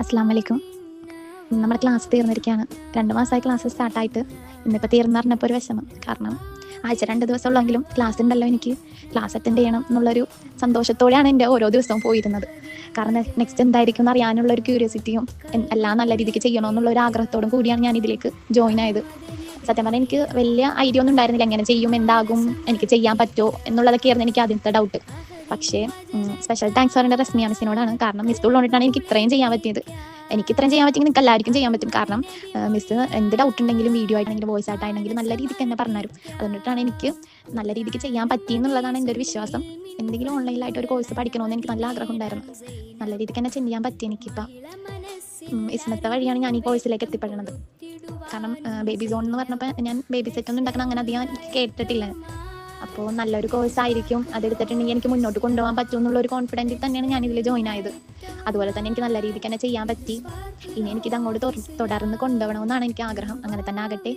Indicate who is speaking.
Speaker 1: അസ്സാം വലൈക്കും നമ്മുടെ ക്ലാസ് തീർന്നിരിക്കുകയാണ്. രണ്ട് മാസമായി ക്ലാസ് സ്റ്റാർട്ടായിട്ട് ഇന്നിപ്പോൾ തീർന്നു പറഞ്ഞപ്പോൾ ഒരു വിഷമം. കാരണം ആഴ്ച രണ്ട് ദിവസം ഉള്ളെങ്കിലും ക്ലാസ് ഉണ്ടല്ലോ എനിക്ക്. ക്ലാസ് അറ്റൻഡ് ചെയ്യണം എന്നുള്ളൊരു സന്തോഷത്തോടെയാണ് എന്റെ ഓരോ ദിവസവും പോയിരുന്നത്. കാരണം നെക്സ്റ്റ് എന്തായിരിക്കും എന്ന് അറിയാനുള്ള ഒരു ക്യൂരിയോസിറ്റിയും എല്ലാം നല്ല രീതിക്ക് ചെയ്യണമെന്നുള്ള ഒരു ആഗ്രഹത്തോടും കൂടിയാണ് ഞാൻ ഇതിലേക്ക് ജോയിൻ ആയത്. സത്യം പറഞ്ഞാൽ എനിക്ക് വലിയ ഐഡിയ ഒന്നും ഉണ്ടായിരുന്നില്ല. എങ്ങനെ ചെയ്യും എന്താകും എനിക്ക് ചെയ്യാൻ പറ്റുമോ എന്നുള്ളതൊക്കെയായിരുന്നു എനിക്ക് ആദ്യത്തെ ഡൗട്ട് പക്ഷേ സ്പെഷ്യൽ താങ്ക്സ് പറയേണ്ട റസ്മിയ മിസ്സിനോടാണ് കാരണം മിസ് ഉള്ളതുകൊണ്ടാണ് എനിക്ക് ഇത്രയും ചെയ്യാൻ പറ്റിയത്. എനിക്ക് ഇത്രയും ചെയ്യാൻ പറ്റിയെങ്കിൽ നിങ്ങൾക്ക് എല്ലാവർക്കും ചെയ്യാൻ പറ്റും. കാരണം മിസ് എന്ത് ഡൗട്ട് ഉണ്ടെങ്കിലും വീഡിയോ ആയിട്ടാണെങ്കിലും വോയിസ് ആയിട്ടാണെങ്കിലും നല്ല രീതിക്ക് തന്നെ പറഞ്ഞുതരും. അതുകൊണ്ടിട്ടാണ് എനിക്ക് നല്ല രീതിക്ക് ചെയ്യാൻ പറ്റിയെന്നുള്ളതാണ് എന്റെ ഒരു വിശ്വാസം. എന്തെങ്കിലും ഓൺലൈനിലായിട്ട് ഒരു കോഴ്സ് പഠിക്കണമെന്ന് എനിക്ക് നല്ല ആഗ്രഹം ഉണ്ടായിരുന്നു. നല്ല രീതിക്ക് തന്നെ ചെയ്യാൻ പറ്റി എനിക്കിപ്പോൾ ഇസ്മത്തെ വഴിയാണ് ഞാൻ ഈ കോഴ്സിലേക്ക് എത്തിപ്പെടുന്നത്. കാരണം ബേബി സോൺ എന്ന് പറഞ്ഞപ്പോൾ ഞാൻ ബേബി സെറ്റ് ഒന്നും ഉണ്ടാക്കണം അങ്ങനെ അധികം കേട്ടിട്ടില്ല. അപ്പോൾ നല്ലൊരു കോഴ്സ് ആയിരിക്കും. അതെടുത്തിട്ടുണ്ടെങ്കിൽ എനിക്ക് മുന്നോട്ട് കൊണ്ടുപോകാൻ പറ്റും എന്നുള്ള ഒരു കോൺഫിഡന്റിൽ തന്നെയാണ് ഞാൻ ഇതിൽ ജോയിൻ ആയത്. അതുപോലെ തന്നെ എനിക്ക് നല്ല രീതിക്ക് തന്നെ ചെയ്യാൻ പറ്റി. ഇനി എനിക്കിത് അങ്ങോട്ട് തുടർന്ന് കൊണ്ടുപോകണമെന്നാണ് എനിക്ക് ആഗ്രഹം. അങ്ങനെ തന്നെ ആകട്ടെ.